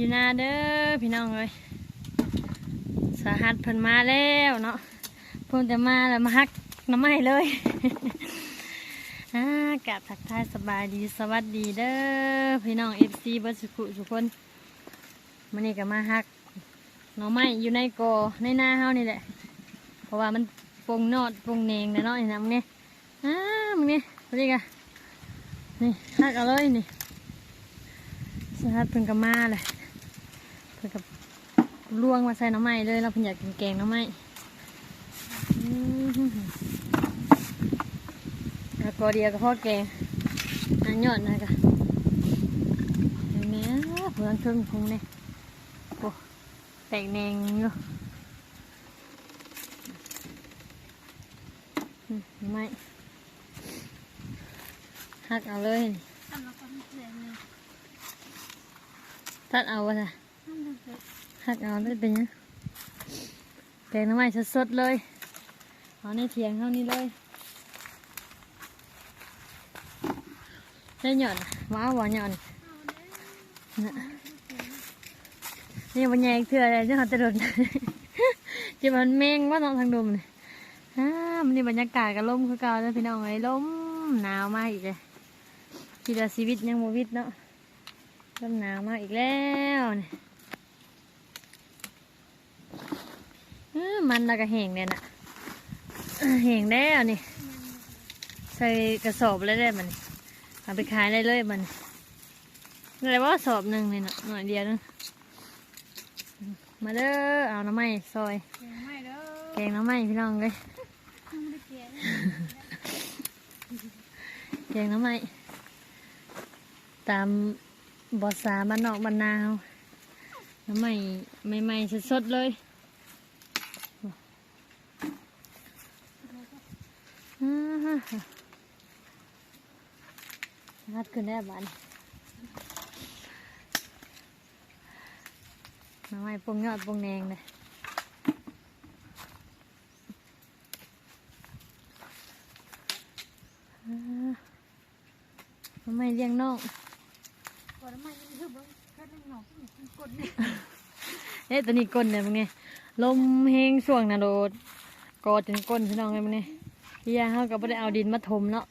อยู่นาเด้อพี่น้องเลยสาหัสเพิ่นมาแล้วเนาะเพิ่นจะมาแล้วมาฮักน้ำไม้เลยอ่ากราบทักทายสบายดีสวัสดีเด้อพี่น้องเอฟซีบัสกุทุกคนมันนี่ก็มาฮักน่อไม้อยู่ในกอในหน้าเฮานี่แหละ เพราะว่ามันปงนอดปงเนงนะเนาะนี่นะมึงเนี่ยอ้ามึงเนี่ยพอดีกะนี่ฮักเอาเลยนี่สหัสเพิ่งกมาเลย เพิ่งกับลวงมาใส่หน้ำไม้เลยเราเพิ่งอยากกินแกงหน้ำไม้อื้อหือแล้วก็เดียวกับพ่อแกงอันยอดนะกะเห็นไหมเพื่อนครึ่งคงเนี่ยโอ้แตกแนงอยู่อืมไม่หักเอาเลยนี่ทำแล้วก็ไม่เสียเลยตัดเอาวะจ้ะทำแล้วก็ หักเอาเลยเป็นยังแกงน้ำไม้สดๆเลยเอาในเถียงเท่านี้เลยได้หย่อนว้าวหย่อนนี่มันแยงเถื่ออะไรเจ้าตะดุนจะมันแมงว่าน้องทางดุมอ่ามันนี่บรรยากาศก็ล่มคือเก่าแล้วพี่น้องไอ้ลมหนาวมากอีกเลยทีละชีวิตยังโมวิตเนาะเริ่มหนาวมากอีกแล้วนี่เอ้อ มันแล้วก็แห้งเนี่ยนะเอ้อแห้งแล้วนี่ ใส่กระสอบเลยได้มันเอาไปขายได้เลยมันอะไรว่าสอบหนึ่งเลยเนาะหน่อยเดียวนึงมาเด้อเอาน้ำไม้ซอยเสียไม่เด้อแกงน้ำไม้พี่น้องเลยไม่ได้เสียเลยแกงน้ำไม้ตามบอสาบ้านนอกบ้านนาเขาน้ำไม้ใหม่ๆสดๆเลยอ่าฮะ รัดขึ้นได้บ้านน้ำไม้ปรุงยอดปรุงแนงเลยอ่าน้ำไม้เลี้ยงนอกก่อนมายังคือบ่แค่นึงหนอกกินกดเนี่ยเอ๊ะตัวนี้ก้นเนี่ยมึงเนี่ยลมเฮงช่วงนะโดดกอดจนก้นพี่น้องเลยมึงเนี่ยพี่ยาเขาก็ไม่ได้เอาดินมาถมเนาะ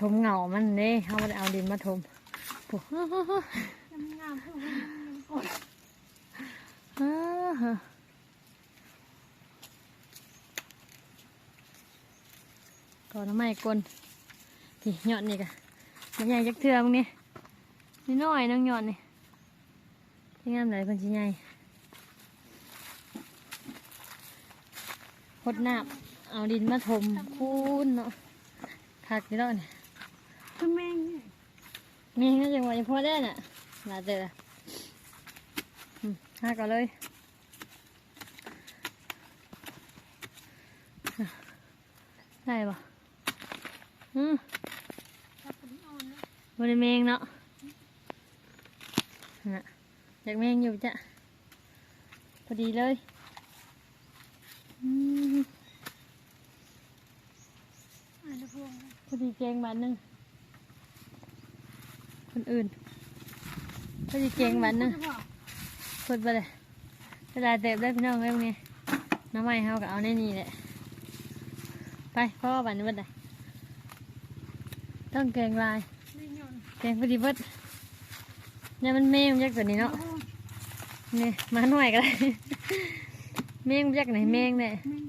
ถมเงามันเด้เขาไม่ได้เอาดินมาถมปุ๊บยังงามคือมันยังกดก่อนทำไมก้นที่หยอดนี่กะมันใหญ่จักเทือมึงนี่นี่น้อยน้องหยอดนี่ที่งามไหนคนชิ้นใหญ่พดน้ำเอาดินมาถมคูนเนาะคักนี่เนาะเนี่ย คือแม่งเนี่ยมีน่าจะวันพอได้น่ะมาเจออืมห้าก่อนเลยได้ปะอืมถ้าเป็นอ่อนนะบริเมงเนาะน่ะอยากแมงอยู่จ้ะพอดีเลยอืมอ่านพวงพอดีแกงบานหนึง คนอื่นพอดีแกงบานหนึงพูดไปเลยเวลาเต็มได้พี่น้องเอ้ยมึงไงน้ำไม้เขาก็เอาในนี่แหละไปพ่อบันนี้บัดใดต้องแกงลายไม่ยอนแกงพอดีเบิดเนี่ยมันเมงยักษ์ตัวนี้เนาะนี่มาหน่อยก็ได้เมงยักษ์ไหนเมงเนี่ยแม่ง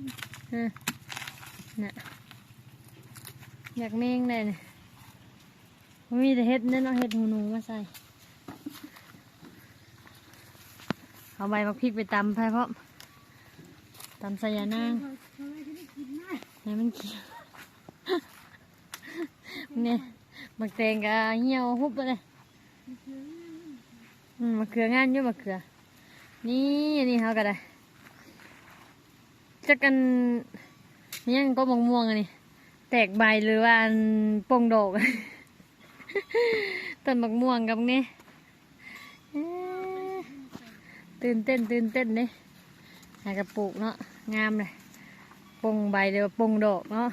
เออน่ะอยากเมงเลยเนี่ย มีแต่เห็ดเนี่ยเนาเห็ดหูหนูมาใส่ เอาใบมักพริกไปตำไปพร้อมตำใส่ยานางเคยเคยที่ได้กินนะให้มันเขียวเนี่ยมักแตงก็เหี่ยวหุบไปเลยอืมมะเขืองานอยู่มะเขือ นี่อันนี่เขาก็ได้จักกันนี่ยังก็มงม่วงอันนี้แตกใบหรือว่าโป่งดอก ต้นมะม่วงกับนี่ตื่นเต้นตื่นเต้นเนี่ยหากระปลูกเนาะงามเลยปงใบเดียวปงดอกเนาะ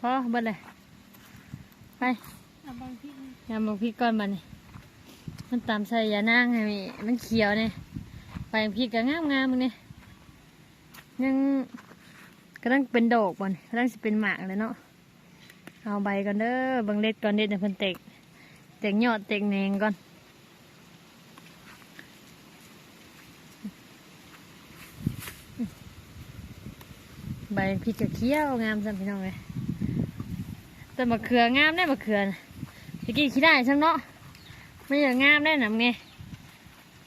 พอเบิดเลยไปไปเอาบางที่นี่ยำบอกพี่ก่อนบัดนี่มันตามใส่ยานางให้มีมันเขียวเนี่ยไปพี่ก็งามงามมึงเนี่ยยังกำลังเป็นดอกบ่นกำลังสิเป็นหมากเลยเนาะ เอาใบก่อนเด้อเบังเล็ดก่อนเด็ดเพิ่นเตกเตกยอดเตกแหนงก่อนใบพี่ก็เขียวงามสัพี่น้องเลยแต่มะเขืองามได้มะเขือนะตะกี้ขี้ได้ช่างเนาะไม่อย่างงามได้หนำไง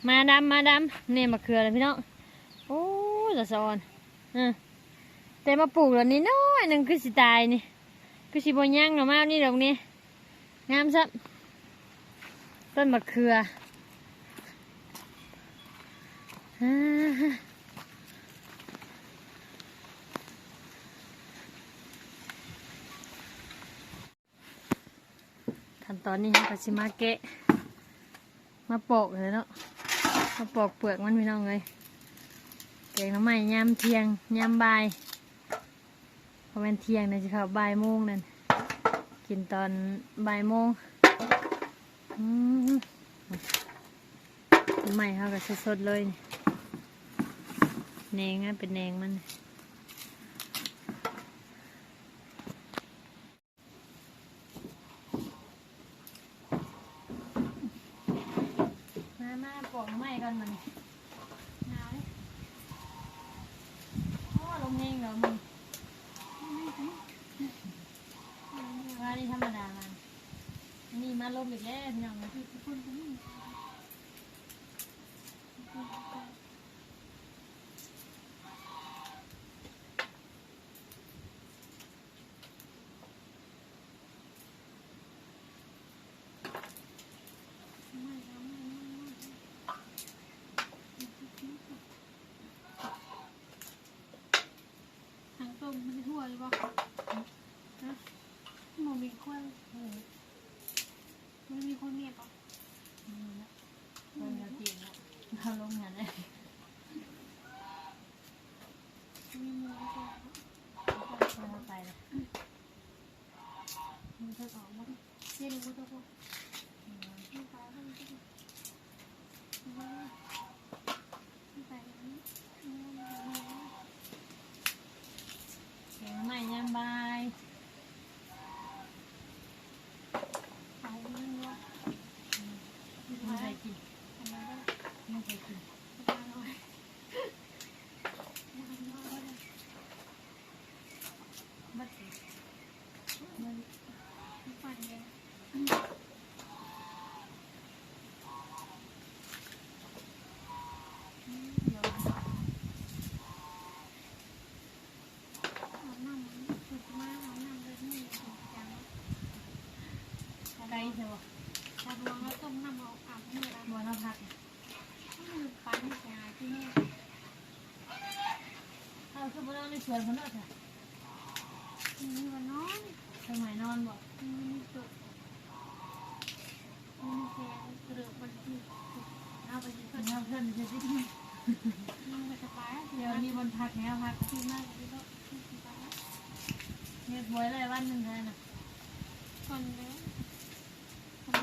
มาดำมาดำเนี่ยมะเขือเลยพี่น้องโอ้ยละซอนเออแต่มาปลูกแล้วนี่น้อยหนึ่งคือสิตายนี่ คือสิบย่างหน่อมานี่ดอกนี่งามซัต้นมะเขือขั้นตอนนี้เราก็สิมาเกะ มาปอกเลยเนาะมาปอกเปลือกมันพี่น้องเลยแกงน้ำไม้ยามเทียงยามบ่าย พอเป็นเที่ยงนี่ยจะเข้าบ่ายโมงนั่นกินตอนบ่ายโมงอืมหม้เขาก็สดๆเลยแนงอะเป็นแนงมันมามาปอกไม้ก่อนมันาวเลยโอ้ลมเองเหรอมึงว่านี่ธรรมดามันอันนี่มาลมอีกแล้วพี่น้องนะ ทุกคนก็มี ทางตรงมันจะทั่ วยบ่ฮะหมูมีคนเออมันมีคนเมียปะลมแล้วจีนแล้วเราลงงานเลย มีหมูก็ เราไปเลย มันจะออกมาเย็นกูจะพอไม่ตายก็ไม่ได้ว่าไม่ตายอย่างนี้ แกงหน้ำไม้ยามบ่าย ตายไม่รู้ว่า ไม่เคยกิน ทำไมได้ ไม่เคยกิน ตายน้อยไม่ทำน้อยก็ได้ บัดนี้มัน ไม่ฝันเลย เดี๋ยว เอาน้ำมันสุดมากเอาน้ำเลยนี่จัง ไกลใช่ปะตาดวงแล้วต้มน้ำเอาอาบนี่ละบัวน้ำพักปั้นแกที่นี่เอาคือบัวน้ำในสวนคนเลิศค่ะมีวันนอนสมัยนอนบอกมีจุดมีแกเกลือมันที่เอาไปที่เป็สุนดน้ำเพื่อนจะสิมันไปสบายเดี๋ยวมีบนพักแนวพักที่มากที่สุดที่สบายเฮ็ดบวยเลยวันหนึ่งเลยนะก่อน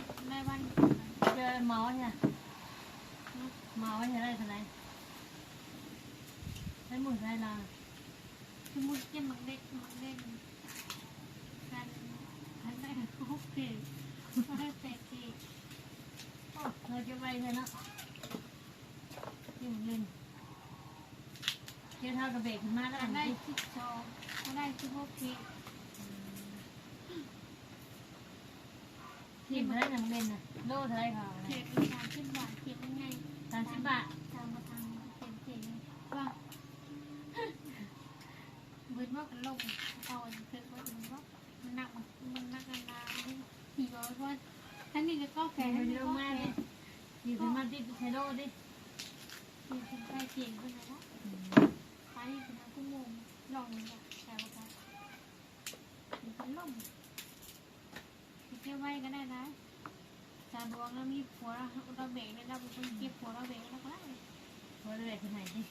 แล้วได้วันเจอเมาใช่ไหมเมาใช่ได้เท่าไหร่ได้หมื่นได้ลาสมมติเก็บมักเด็กมักเด็กกันทันได้ครบเพลงก็ได้แต่เกโอ้เราจะไปเลยเนาะยิ่งเล่นเกี่ยวเท่ากับเบรกขึ้นมาแล้วทัอันนได้นี้สิบสองก็ได้สิบหกเพล งทีมเท่าไหร่น้ำเล่นน่ะโลเท่าไหร่เขาเขเนี่ยตเป็นสามสิบบาทเขตยังไงสามสิบบาทตามมาทางเป็นเขตว่าเบิดว่ากันลงเอาเกิดว่าถึงว่ามันหนักมันหนักนานสี่ร้อยว่าท่านนี่ก็แฝแข่งงให้มันเยเยอะอะมามากกเลเลยยอยู่ขึ้นมาติดไฮโลดิมีคนใกล้เคียงกันนะไปถึงกุ้งมงลองเลยแต่ว่าการมีพันลมเก็บไว้ก็ได้นะจาดวงแล้วมีผัวเราเบรกเนี่ยเราเป็นคนเก็บผัวเราเบรกแล้วก็ได้ว่าจะเบรกขึ้นไหนดิ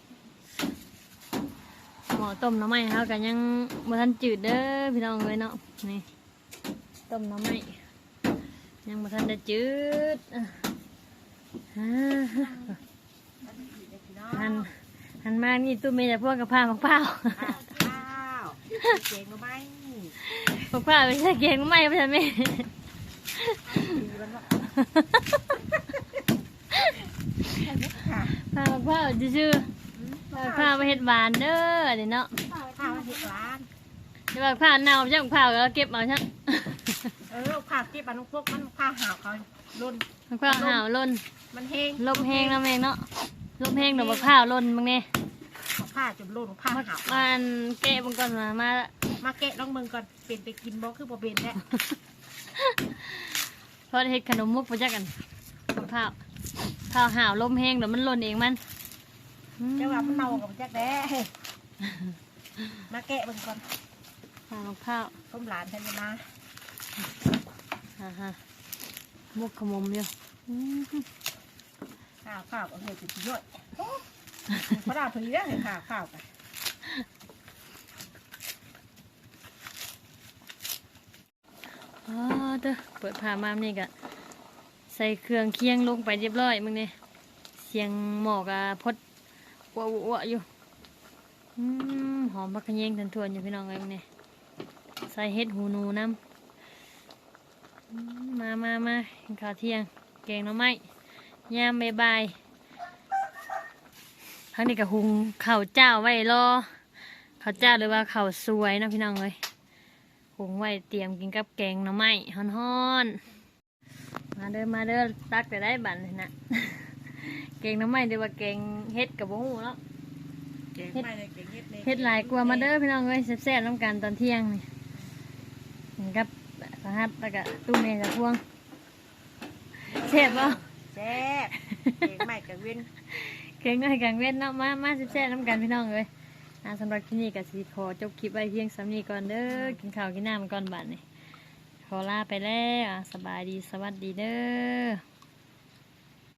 หมอต้มน้ำไม้เขากันยังบ่ทันจืดเด้อพี่น้องเลยเนาะนี่ต้มน้ำไม้ยังมาทันได้จืดอะอ่าหันหันมานี่ตู้เมย์จะพวกกับผ้ามะพร้าวข้าวเก่งก็ไม่มะพร้าวไม่ใช่เก่งไม่ไม่ใช่แม่ดี มันว่าค่ะผ้ามะพร้าวชื่อๆผ้ามะพร้าวไปเฮ็ดหวานเด้อนี่เนาะข้าวเห็ดร้านเดี๋ยวมะพร้าวเน่าจังมะพร้าวแล้วเก็บเอาช่างเออข้าวที่บ้านพวกมันข้าวหาวเขารุ่นมะพร้าวห่าวล่นมันแห้งลมแห้งแล้วแม่งเนาะลมแห้งเดี๋ยวมะพร้าวล่นมึงเนี่ยข้าวจนรุ่นข้าวมาหาวมันแกะบังก่อนมามาละมาแกะน้องมึงก่อนเป็นไปกินบ่คือบ่เป็นแท้เพ ราะเฮ็ดขนมมุกมาจากกันมะพร้าวพร้าวห่าวลมแห้งเดี๋ยวมันล่นเองมันอืมเจ้าว่ามันเน่ากับแจ๊กแด้มาแกะมึงก่อนพร้าวมะพร้าวต้มหลานทันยนะอ่าฮะมุกขมมอยู่อืมข้าวข้าวก็เฮ็ดสุดยอดพระดาพอดีแล้วเห็นข้าวข้าวกัน อ๋อเด้อเปิดผ้ามานี่ก็ใส่เครื่องเคียงลงไปเรียบร้อยมึงเนี่ยเสียงหมอกอะพดวะวะอยู่หอมผักขยงทันทวนอยู่พี่น้องเลยมึงเนี่ยใส่เห็ดหูนูน้ำมามามาข้าวเที่ยงแกงน่อไม้ยามบ่ายบายทั้งนี้ก็หุงข้าวเจ้าไว้รอข้าวเจ้าหรือว่าข้าวสวยนะพี่น้องเลย หุงไว้เตรียมกินกับแกงหน่อไม้ฮ้อนๆมาเด้อมาเด้อตักแต่ได้บันเลยนะแกงหน่อไม้หรือว่าแกงเฮ็ดกับบ่ฮู้เนาะเก่งไม่เลยเก่งเฮ็ดเลยเฮ็ดหลายกว่ามาเด้อพี่น้องเอ้ยแซ่บๆน้ำกันตอนเที่ยงนี่กินกับสหัสแล้วก็ตู้เมย์จะพวงแซ่บบ่แซ่บเก่งไม่กับเว้นแกงน้อยกลางเว้นเนาะมามาแซ่บๆน้ำกันพี่น้องเอ้ย อ่าสำหรับคลิปนี้ก็สิขอจบคลิปไว้เพียงสำนี้ก่อนเด้อกินข้าวกินน้ำก่อนบัดนี่ขอลาไปแล้วอะสบายดีสวัสดีเด้อ